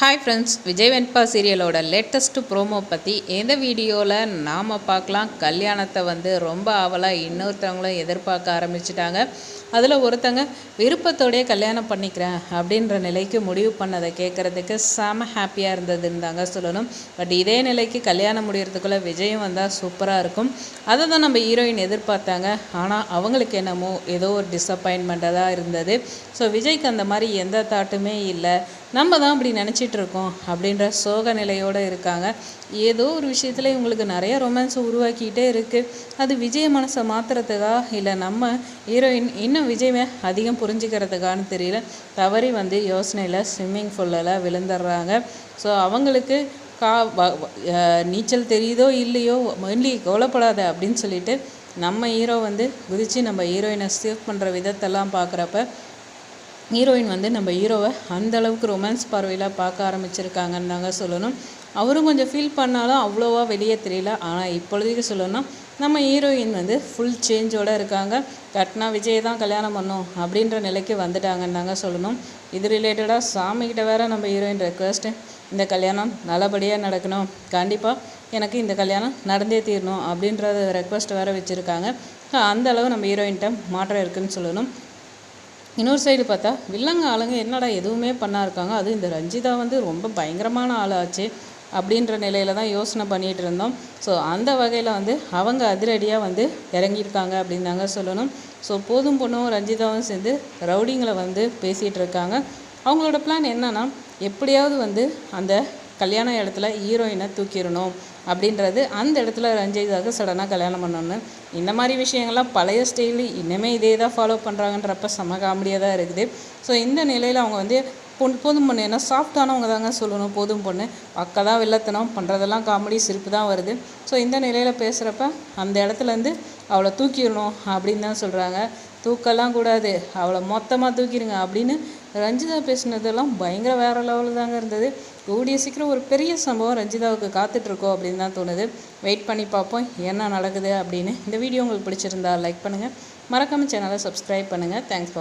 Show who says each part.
Speaker 1: Hi friends Vijay Venba சீரியலோட latest promo பற்றி எந்த வீடியோவில் நாம் பார்க்கலாம். கல்யாணத்தை வந்து ரொம்ப ஆவலாக இன்னொருத்தவங்களும் எதிர்பார்க்க ஆரம்பிச்சிட்டாங்க. அதில் ஒருத்தங்க விருப்பத்தோடைய கல்யாணம் பண்ணிக்கிறேன் அப்படின்ற நிலைக்கு முடிவு பண்ணதை கேட்குறதுக்கு செம ஹாப்பியாக இருந்ததுன்னு தாங்க சொல்லணும். பட் இதே நிலைக்கு கல்யாணம் முடியறதுக்குள்ளே விஜயம் வந்தால் சூப்பராக இருக்கும். அதை தான் நம்ம ஹீரோயின் எதிர்பார்த்தாங்க. ஆனால் அவங்களுக்கு என்னமோ ஏதோ ஒரு டிசப்பாயின்மெண்ட்டாக தான் இருந்தது. ஸோ விஜய்க்கு அந்த மாதிரி எந்த தாட்டுமே இல்லை. நம்ம தான் அப்படி நினச்சிட்டு இருக்கோம் அப்படின்ற சோக நிலையோடு இருக்காங்க. ஏதோ ஒரு விஷயத்தில் இவங்களுக்கு நிறைய ரொமான்ஸை உருவாக்கிட்டே இருக்குது அது விஜய் மனசை மாற்றுறதுக்கா இல்லை நம்ம ஹீரோயின் இன்னும் விஜயமே அதிகம் புரிஞ்சுக்கிறதுக்கான்னு தெரியல. தவறி வந்து யோசனையில் ஸ்விம்மிங் ஃபுல்லெல்லாம் விழுந்துடுறாங்க. ஸோ அவங்களுக்கு கா நீச்சல் தெரியுதோ இல்லையோ மென்லி கவலைப்படாத அப்படின்னு சொல்லிட்டு நம்ம ஹீரோ வந்து குதித்து நம்ம ஹீரோயினை சேவ் பண்ணுற விதத்தெல்லாம் பார்க்குறப்ப ஹீரோயின் வந்து நம்ம ஹீரோவை அந்த அளவுக்கு ரொமான்ஸ் பார்வையில் பார்க்க ஆரம்பிச்சிருக்காங்கன்னு தாங்க சொல்லணும். அவரும் கொஞ்சம் ஃபீல் பண்ணாலும் அவ்வளோவா வெளியே தெரியல. ஆனால் இப்பொழுதைக்கு சொல்லணும்னா நம்ம ஹீரோயின் வந்து ஃபுல் சேஞ்சோடு இருக்காங்க. கட்னா விஜய் தான் கல்யாணம் பண்ணும் அப்படின்ற நிலைக்கு வந்துட்டாங்கன்னு தாங்க சொல்லணும். இது ரிலேட்டடாக சாமிக்கிட்ட வேறு நம்ம ஹீரோயின் ரெக்வஸ்ட்டு இந்த கல்யாணம் நல்லபடியாக நடக்கணும். கண்டிப்பாக எனக்கு இந்த கல்யாணம் நடந்தே தீரணும் அப்படின்றத ரெக்வஸ்ட் வேறு வச்சுருக்காங்க. அந்த அளவு நம்ம ஹீரோயின்கிட்ட மாற்றம் இருக்குதுன்னு சொல்லணும். இன்னொரு சைடு பார்த்தா வில்லங்க ஆளுங்க என்னடா எதுவுமே பண்ணா இருக்காங்க அதுவும் இந்த ரஞ்சிதா வந்து ரொம்ப பயங்கரமான ஆளாச்சு அப்படின்ற நிலையில தான் யோசனை பண்ணிகிட்டு இருந்தோம். ஸோ அந்த வகையில் வந்து அவங்க அதிரடியாக வந்து இறங்கியிருக்காங்க அப்படின்னு தாங்க சொல்லணும். ஸோ போதும் பொண்ணும் ரஞ்சிதாவும் சேர்ந்து ரவுடிங்களை வந்து பேசிகிட்டு இருக்காங்க. அவங்களோட பிளான் என்னென்னா எப்படியாவது வந்து அந்த கல்யாண இடத்துல ஹீரோயினை தூக்கிடணும். அப்படின்றது அந்த இடத்துல ரஞ்சிதாவுக்கு சடனாக கல்யாணம் பண்ணணும்னு. இந்த மாதிரி விஷயங்கள்லாம் பழைய ஸ்டைலு இன்னுமே இதே தான் ஃபாலோ பண்ணுறாங்கன்றப்ப செம காமெடியாக தான் இருக்குது. ஸோ இந்த நிலையில் அவங்க வந்து பொண்ணு போதும் பொண்ணு. ஏன்னா சாஃப்டானவங்க தாங்க சொல்லணும். போதும் பொண்ணு. அக்கா தான் வெள்ளத்தனம். பண்ணுறதெல்லாம் காமெடி சிரிப்பு தான் வருது. ஸோ இந்த நிலையில் பேசுகிறப்ப அந்த இடத்துலேருந்து அவளை தூக்கிடணும் அப்படின்னு தான் சொல்கிறாங்க தூக்கலாம் கூடாது. அவளை மொத்தமாக தூக்கிடுங்க அப்படின்னு ரஞ்சிதா பேசினதெல்லாம் பயங்கர வேறு லெவலில் தாங்க இருந்தது. கூடிய சீக்கிரம் ஒரு பெரிய சம்பவம் ரஞ்சிதாவுக்கு காத்துட்ருக்கோம் அப்படின்னு தான் தோணுது. வெயிட் பண்ணி பார்ப்போம். என்ன நடக்குது அப்படின்னு. இந்த வீடியோ உங்களுக்கு பிடிச்சிருந்தா லைக் பண்ணுங்கள் மறக்காமல் சேனலை சப்ஸ்கிரைப் பண்ணுங்கள் தேங்க்ஸ் ஃபார்